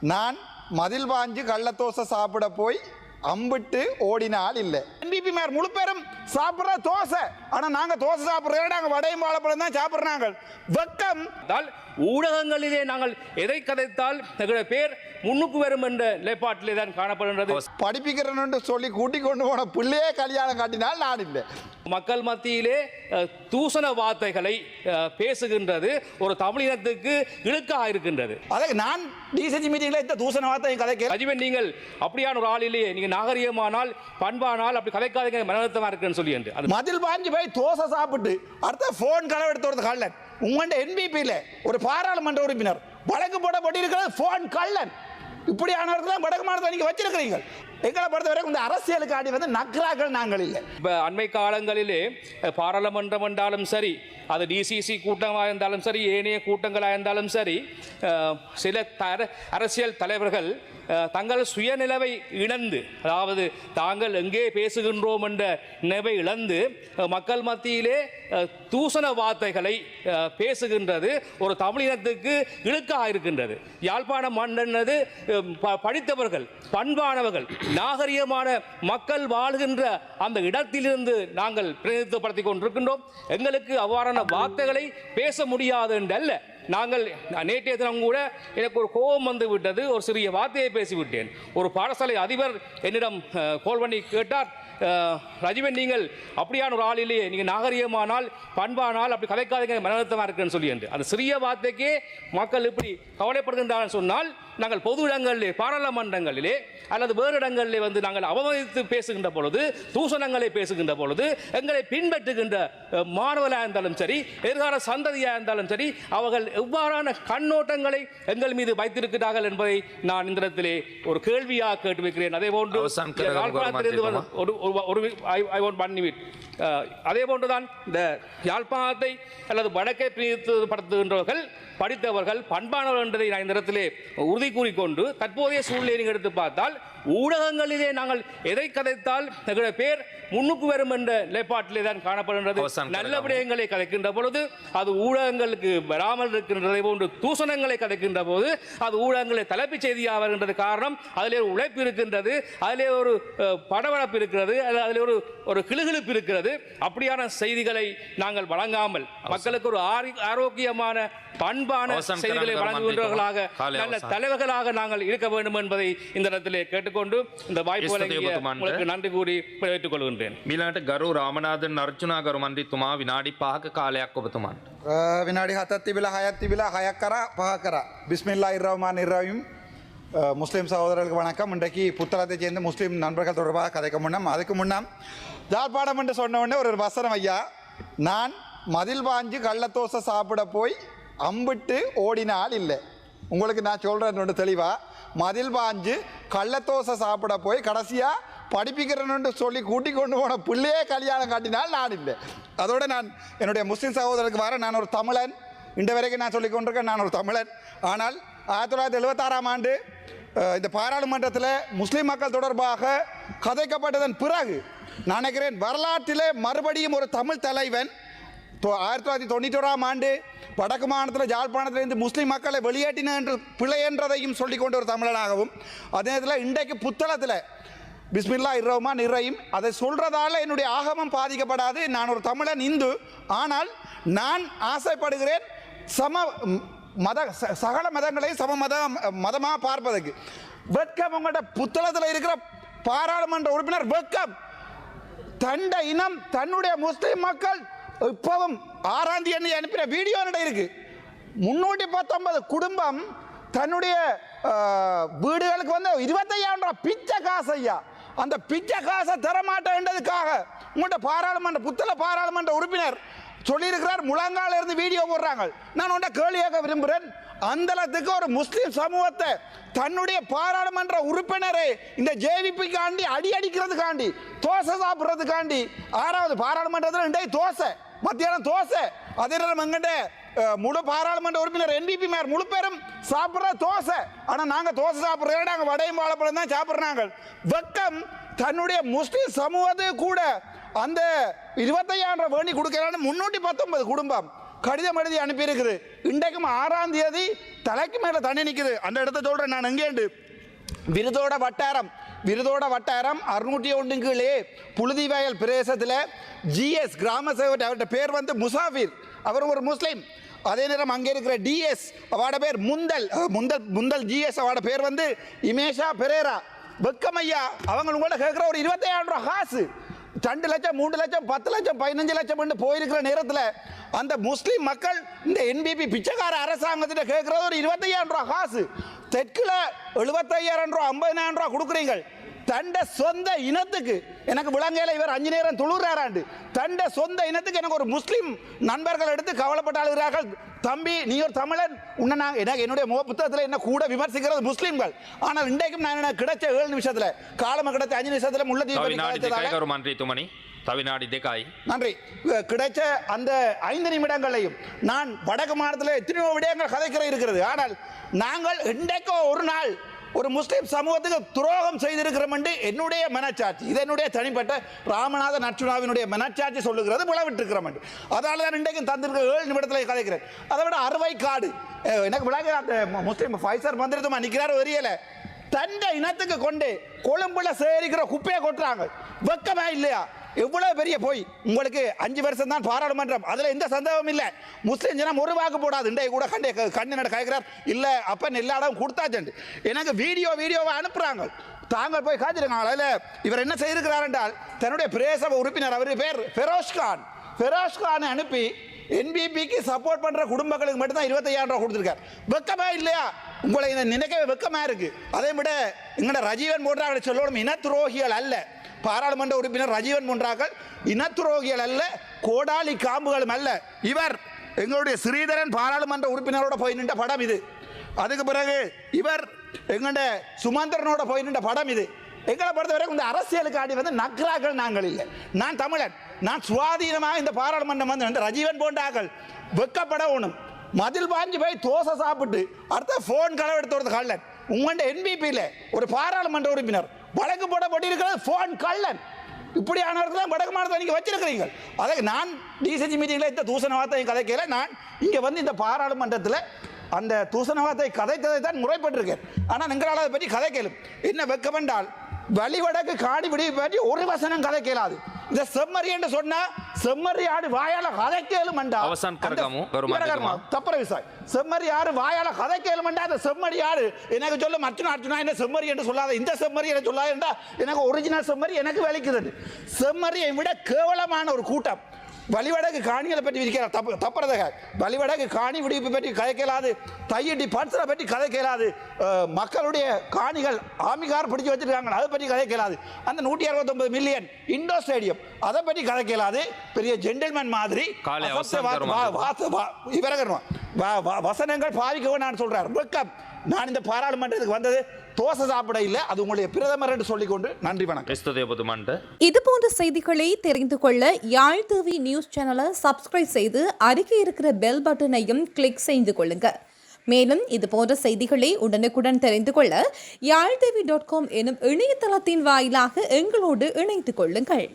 நான் மதில் பாஞ்சு கள்ளத்தோசை சாப்பிட போய் அம்பிட்டு ஓடினால் இல்லை. என்பிபி மேர் முழு பேரும் சாப்பிட்ற தோசை. ஆனால் நாங்கள் தோசை சாப்பிட்றோம் நாங்கள் வடையும் வாழைப்பழம் தான் சாப்பிட்றாங்க. வெக்கம். தால் ஊடகங்களிலே நாங்கள் எதை கதைத்தால் எங்களுடைய பேர் முன்னுக்கு வரும் என்ற நிலைப்பாட்டிலே தான் காணப்படுகின்றது. படிப்பிக்கிறேன்னு சொல்லி கூட்டி கொண்டு போன பிள்ளையே கல்யாணம் காட்டினால் நான் இல்லை. மக்கள் மத்தியிலே தூசண வார்த்தைகளை பேசுகின்றது ஒரு தமிழினத்துக்கு இழுக்காக இருக்கின்றது. அதை நான் டிசிசி மீட்டிங்கில் இந்த தூசண வார்த்தையும் கதைக்க ரஜிவன் நீங்கள் அப்படியான ஒரு ஆளிலேயே நீங்கள் நாகரிகமானால் பண்பானால் அப்படி கதைக்காதீங்க மனநலத்தமாக இருக்குன்னு சொல்லி என்று மதில் பாஞ்சு போய் தோசை சாப்பிட்டு அடுத்த ஃபோன் களவு எடுத்து வரது கள்ளன் உங்கள்கிட்ட என்பிபியில் ஒரு பாராளுமன்ற உறுப்பினர். வழக்கு போடப்பட்டிருக்கிறது ஃபோன் கள்ளன். இப்படியானவர்கள் தான் வடக்கு மாநிலத்தை நீங்கள் வச்சிருக்கிறீங்க. எங்களை பொறுத்தவரைக்கும் இந்த அரசியலுக்கு ஆடி வந்து நக்ராக்கள் நாங்கள் இல்லை. இப்போ அண்மை காலங்களிலே பாராளுமன்றம் என்றாலும் சரி அது டிசிசி கூட்டமாக இருந்தாலும் சரி ஏனைய கூட்டங்களாக இருந்தாலும் சரி சில தர அரசியல் தலைவர்கள் தங்கள் சுயநிலவை இழந்து அதாவது தாங்கள் எங்கே பேசுகின்றோம் என்ற நிலவை இழந்து மக்கள் மத்தியிலே தூசண வார்த்தைகளை பேசுகின்றது ஒரு தமிழினத்துக்கு இழுக்காக இருக்கின்றது யாழ்ப்பாணம் மண்ணது ப- படித்தவர்கள் பண்பானவர்கள் நாகரிகமான மக்கள் வாழ்கின்ற அந்த இடத்திலிருந்து நாங்கள் பிரதிநிதித்துவப்படுத்திக் கொண்டிருக்கின்றோம். எங்களுக்கு அவ்வாறான வார்த்தைகளை பேச முடியாது என்றல்ல. நாங்கள் நேற்றைய தினம் கூட எனக்கு ஒரு கோபம் வந்து விட்டது ஒரு சிறிய வார்த்தையை பேசிவிட்டேன். ஒரு பாடசாலை அதிபர் என்னிடம் கோல் பண்ணி கேட்டார் ரஜிவன் நீங்கள் அப்படியான ஒரு ஆளிலேயே நீங்கள் நாகரிகமானால் பண்பானால் அப்படி கதைக்காதீங்க மனநலத்தமாக இருக்குன்னு சொல்லி என்று. அந்த சிறிய வார்த்தைக்கே மக்கள் இப்படி கவலைப்படுகின்றார்கள் சொன்னால் நாங்கள் பொது இடங்களிலே பாராளுமன்றங்களிலே அல்லது வேறு இடங்களிலே வந்து நாங்கள் அவமதித்து பேசுகின்ற பொழுது தூஷணங்களை பேசுகின்ற பொழுது எங்களை பின்பற்றுகின்ற அஹ், மாணவர்களாக இருந்தாலும் சரி எதிர்கால சந்ததியாக இருந்தாலும் சரி அவர்கள் எவ்வாறான கண்ணோட்டங்களை எங்கள் மீது வைத்திருக்கிறார்கள் என்பதை நான் இந்த இடத்திலே ஒரு கேள்வியாக கேட்டு வைக்கிறேன் அதே போன்று ஒரு ஐ ஒன்ட் ஒன் நிமிட் அதே போன்றுதான் இந்த யாழ்ப்பாணத்தை அல்லது வடக்கை பிரித்துப்படுத்துகின்றவர்கள் படித்தவர்கள் பண்பானவர்கள் என்பதை நான் இந்த இடத்திலே உறுதி கூறிக்கொண்டு தற்போதைய சூழ்நிலை எடுத்து பார்த்தால் ஊடகங்களிலே நாங்கள் எதை கதைத்தால் எங்களுடைய பேர் முன்னுக்கு வரும் என்ற நிலைப்பாட்டிலே தான் காணப்படுகின்றது நல்ல. விடயங்களை கதைக்கின்ற பொழுது அது ஊடகங்களுக்கு வராமல் இருக்கின்றதை போன்று தூசணங்களை கதைக்கின்ற போது அது ஊடகங்களை தலைப்புச் செய்தியாக வருகின்றது காரணம் அதிலே ஒரு உழைப்பு இருக்கின்றது அதிலே ஒரு படபடப்பு இருக்கிறது அதிலே ஒரு ஒரு கிளுகிழுப்பு இருக்கிறது அப்படியான செய்திகளை நாங்கள் வழங்காமல் மக்களுக்கு ஒரு ஆரி- ஆரோக்கியமான பண்பான செய்திகளை வழங்குகின்றவர்களாக நல்ல. தலைவர்களாக நாங்கள் இருக்க வேண்டும் என்பதை இந்த இடத்திலே கேட்டுக்கொண்டு இந்த வாய்ப்பு எஸ்தே வழங்கிய ඔබතුමන්ට. உங்களுக்கு நன்றி கூறி விடைபெற்றுக் கொள்கின்றேன் මීලාට ගරු රාමනාදන් අර්චනා ගරු මන්ත්‍රීතුමා විනාඩි පහක කාලයක් ඔබතුමන්ට. அஹ், வினாடி ஹத்தத் திபிலா ஹயத் திபிலா ஹயக்கரா பஹக்கரா பிஸ்மில்லா இர்ரஹ்மான் இர்ரஹீம் அஹ், முஸ்லிம் சகோதரர்களுக்கு வணக்கம் இன்றைக்கு புத்தளத்தைச் சேர்ந்த முஸ்லிம் நண்பர்கள் தொடர்பாக கதைக்க முன்னம் அதுக்கு முன்னம் ஜாழ்ப்பாணம் என்று சொன்ன உடனே ஒரு வசனம் ஐயா நான் மதில் பாஞ்சு கள்ளத்தோசை சாப்பிட போய் அம்பிட்டு ஓடினால் இல்லை உங்களுக்கு நான் சொல்கிறேன் ஒன்று மதில் பாஞ்சு கள்ளத்தோசை சாப்பிட போய் கடைசியாக படிப்பிக்கிறேன்னு சொல்லி கூட்டி கொண்டு போன பிள்ளையே கல்யாணம் காட்டினால் நான் இல்லை. அதோட நான் என்னுடைய முஸ்லீம் சகோதரருக்கு வர நான் ஒரு தமிழன். இன்று வரைக்கும் நான் சொல்லி கொண்டிருக்கேன் நான் ஒரு தமிழன். ஆனால் ஆயிரத்தி தொள்ளாயிரத்தி எழுபத்தாறாம் ஆண்டு இந்த பாராளுமன்றத்தில் முஸ்லீம் மக்கள் தொடர்பாக கதைக்கப்பட்டதன் பிறகு நான் நினைக்கிறேன் வரலாற்றிலே மறுபடியும் ஒரு தமிழ் தலைவன் ஆயிரத்தி தொள்ளாயிரத்தி தொண்ணூற்றோராம் ஆண்டு வடக்கு மாநிலத்தில் ஜாழ்ப்பாணத்திலிருந்து முஸ்லீம் மக்களை வெளியேற்றின என்று பிழை என்றதையும் சொல்லிக்கொண்டு ஒரு தமிழனாகவும் அதே நேரத்தில் இன்றைக்கு புத்தளத்தில் பிஸ்மில்லா இரவுமான் இர்ரஹீம் அதை சொல்கிறதால என்னுடைய ஆகமம் பாதிக்கப்படாது. நான் ஒரு தமிழன் இந்து ஆனால் நான் ஆசைப்படுகிறேன் சம மத ச- சகல மதங்களையும் சம மத மதமாக பார்ப்பதற்கு. வெட்கம் உங்கள்கிட்ட புத்தளத்தில் இருக்கிற பாராளுமன்ற உறுப்பினர் வெட்கம். தண்ட இனம் தன்னுடைய முஸ்லீம் மக்கள் இப்பவும் ஆறாம் தேதி அனுப்பின வீடியோ என்னிடம் இருக்கு? முன்னூற்றி பத்தொன்பது குடும்பம் தன்னுடைய வீடுகளுக்கு வந்து இருபத்தையாயிரம் பிச்சை காசு ஐயா. அந்த பிச்சை காசை தரமாட்டேன்றதுக்காக உங்கள்கிட்ட பாராளுமன்ற புத்தள பாராளுமன்ற உறுப்பினர் சொல்லியிருக்கிறார். முழங்கால இருந்து வீடியோ போடுறாங்க. நான் உன்ட்ட கேள்வி கேட்க விரும்புகிறேன் அந்தளத்துக்கு ஒரு முஸ்லீம் சமூகத்தை தன்னுடைய பாராளுமன்ற உறுப்பினரை இந்த ஜேவிபிக்காண்டி அடி அடிக்கிறதுக்காண்டி தோசை சாப்பிட்றதுக்காண்டி ஆறாவது பாராளுமன்றத்தில் இன்றைய தோசை. மத்தியானம் தோசை. அதே நேரம் எங்கிட்ட முழு பாராளுமன்ற உறுப்பினர் என்பிபி மேர் முழு பேரும் சாப்பிட்ற தோசை. ஆனால் நாங்கள் தோசை சாப்பிட்றோம் நாங்கள் வடையும் வாழைப்பழம் தான் சாப்பிட்றாங்க. வெக்கம் தன்னுடைய முஸ்லீம் சமூகத்துக்கு கூட அந்த இருபத்தையாயிரம் வேண்டி கொடுக்கறான்னு முன்னூற்றி பத்தொன்பது குடும்பம் கடிதம் எழுதி அனுப்பியிருக்குது. இன்றைக்கும் ஆறாம் தேதி தலைக்கு மேலே தண்ணி நிற்குது அந்த இடத்த சொல்கிறேன் நான் எங்கேண்டு? விருதோட வட்டாரம் விருதோட வட்டாரம் அறுநூற்றி ஒன்று கீழே புழுதிவயல் பிரதேசத்தில் ஜிஎஸ் கிராம சேவட் அவர்கிட்ட பேர் வந்து முசாஃபிர். அவர் ஒரு முஸ்லீம். அதே நேரம் அங்கே இருக்கிற டிஎஸ் அவட பேர் முந்தல். முந்தல் முந்தல் ஜிஎஸ் அவட பேர் வந்து இமேஷா பெரேரா. வெக்கமையா அவங்க உங்கள்ட்ட கேட்குற ஒரு இருபத்தையாயிரம் ரூபா காசு. ரெண்டு லட்சம் மூன்று லட்சம் பத்து லட்சம் பதினஞ்சு லட்சம் போயிருக்கிற நேரத்தில் அந்த முஸ்லீம் மக்கள் இந்த என்பிபி பிச்சைக்கார அரசாங்கத்திட்ட கேட்குறது ஒரு இருபத்தையாயிரம் ரூபா காசு. தெற்குல எழுபத்தையாயிரம் ரூபா ஐம்பதினாயிரம் ரூபா கொடுக்குறீங்க தண்ட சொந்த இனத்துக்கு எனக்கு விலங்கையில் இவர் அஞ்சு நேரம் துளுறாராண்டு தண்ட சொந்த இனத்துக்கு எனக்கு ஒரு முஸ்லீம் நண்பர்கள் எடுத்து கவலைப்பட்டாளுகிறார்கள். தம்பி நீ ஒரு தமிழன். உன்னை நான் எனக்கு என்னுடைய முக புத்தகத்தில் என்ன கூட விமர்சிக்கிறது முஸ்லீம்கள். ஆனால் இன்றைக்கும் நான் என்ன கிடைச்ச ஏழு நிமிஷத்தில் காலமாக கிடைச்ச அஞ்சு நிமிஷத்தில் முள்ளத்தீவு தவிநாடி திகாய் நன்றி. கிடைச்ச அந்த ஐந்து நிமிடங்களையும் நான் வடக்கு மாநிலத்தில் எத்தனையோ விடயங்கள் கதைக்கிற இருக்கிறது. ஆனால் நாங்கள் இன்றைக்கோ ஒரு நாள் ஒரு முஸ்லீம் சமூகத்துக்கு துரோகம் செய்திருக்கிறோம் என்று என்னுடைய மனச்சாட்சி. இது என்னுடைய தனிப்பட்ட ராமநாத நச்சுனாவினுடைய மனச்சாட்சி சொல்லுகிறது விளவிட்டிருக்கிறோம் என்று அதனால தான் இன்றைக்கும் தந்திருக்க ஏழு நிமிடத்தில் கதைக்கிறேன். அதை விட அறுவை காடு. எனக்கு விளங்க அந்த முஸ்லீம் ஃபைசர் மந்திரத்துமா நிற்கிறார் தெரியல தந்த இனத்துக்கு கொண்டு கொழும்புல சேரிக்கிற குப்பையை கொட்டுறாங்க. வெக்கமே இல்லையா? எவ்வளவு பெரிய போய் உங்களுக்கு அஞ்சு வருஷம் தான் பாராளுமன்றம். அதுல எந்த சந்தேகமும் இல்லை. முஸ்லிம் ஜனம் ஒரு வாக்கு போடாது. இன்றைய கூட கண்டே கண்ணு நட கேட்கிறார் இல்ல அப்பன் எல்லா இடம் கொடுத்தாச்சு எனக்கு வீடியோ வீடியோவை அனுப்புறாங்க. தாங்கள் போய் காத்திருங்க. அதில் இவர் என்ன செய்திருக்கிறார் என்றால் தன்னுடைய பிரேசப உறுப்பினர் அவர் பேர் ஃபெரோஸ் கான். அனுப்பி என்பிபிக்கு சப்போர்ட் பண்ற குடும்பங்களுக்கு மட்டும்தான் இருபத்தையாயிரம் ரூபா கொடுத்துருக்காரு. வெக்கமா இல்லையா? உங்களை இதை நினைக்கவே வெக்கமா இருக்கு. அதை விட எங்கட ரஜீவன் போன்றார்கள் சொல்லணும். இன துரோகிகள் அல்ல. பாராளுமன்ற உறுப்பினர் ரஜீவன் போன்றார்கள் இன துரோகிகள் அல்ல கோடாலி காம்புகளும் அல்ல. இவர் எங்களுடைய ஸ்ரீதரன் பாராளுமன்ற உறுப்பினரோட போய் நின்ற படம் இது. அதுக்கு பிறகு இவர் எங்கட சுமந்திரனோட போய் நின்ற படம் இது. எங்களை பொறுத்தவரை இந்த அரசியலுக்கு ஆடி வந்து நக்ராக்கள் நாங்கள் இல்லை. நான் தமிழன். நான் சுவாதீனமாக இந்த பாராளுமன்றம் வந்து வந்து ரஜீவன் போன்றாக்கள் வெக்கப்பட ஒன்றும் மதில் பாஞ்சு போய் தோசை சாப்பிட்டு அடுத்த ஃபோன் களவு எடுத்து வரது கள்ளன். உங்கள்கிட்ட என்பிபியில் ஒரு பாராளுமன்ற உறுப்பினர். வழக்கு போடப்பட்டிருக்கிறது ஃபோன் கள்ளன். இப்படியானவர்கள் வடக்கு மாநிலத்தை நீங்கள் வச்சிருக்கிறீங்க. அதை நான் டிசிஜி மீட்டிங்கில் இந்த தூசண வார்த்தை கதைக்கல. நான் இங்கே வந்து இந்த பாராளுமன்றத்தில் அந்த தூசண வார்த்தை கதைத்ததை தான் முறைப்பட்டிருக்கேன். ஆனால் எங்களால் அதை பற்றி கதை கேளும் என்ன வெக்கமென்றால் வழிவடக்கு காடி விடிவு பற்றி ஒரு வசனம் கதை கேளாது. இந்த செம்மறி என்று சொன்னா செம்மறி ஆடு வாயால கதைக்கேலும் அவசான் கரகமும் தப்பர விசாய் செம்மறி ஆடு வாயால கதைக்கேலும் அந்த செம்மறி ஆடு எனக்கு சொல்ல அர்ஜுனா அர்ஜுனா என்ன செம்மறி என்று சொல்லாத இந்த செம்மறி என்று சொல்லாத எனக்கு ஒரிஜினல் செம்மறி எனக்கு விளைக்குது செம்மறியை விட கேவலமான ஒரு கூட்டம். வழிவடக்கு காணிகளை பற்றி விதிக்கிறார். தப்பு தப்புறதாக. வழிவடக்கு காணி விடுவிப்பு பற்றி கதை கேளாது. தையடி பட்சரை பற்றி கதை கேளாது. மக்களுடைய காணிகள் ஆமிகார் பிடிச்சு வச்சிருக்காங்க. அதை பற்றி கதை கேளாது. அந்த நூற்றி அறுபத்தொன்பது மில்லியன் இண்டோர் ஸ்டேடியம் அதை பற்றி கதை கேளாது. பெரிய ஜென்டில்மேன் மாதிரி இவரகர்மா. வசனங்கள் பாதிக்கவும் நான் சொல்றார் வெக்கம் நான் இந்த பாராளுமன்றத்துக்கு வந்தது தோசை சாப்பிட இல்லை அது உங்களுடைய பிரதமர் என்று சொல்லிக்கொண்டு நன்றி வணக்கம். இது போன்ற செய்திகளை தெரிந்து கொள்ள யாழ் டிவி நியூஸ் சேனலை சப்ஸ்கிரைப் செய்து அருகே இருக்கிற பெல் பட்டனையும் கிளிக் செய்து கொள்ளுங்க. மேலும் இது போன்ற செய்திகளை உடனுக்குடன் தெரிந்து கொள்ள யாழ்தேவி டாட் காம் எனும் இணையதளத்தின் வாயிலாக எங்களோடு இணைத்து கொள்ளுங்கள்.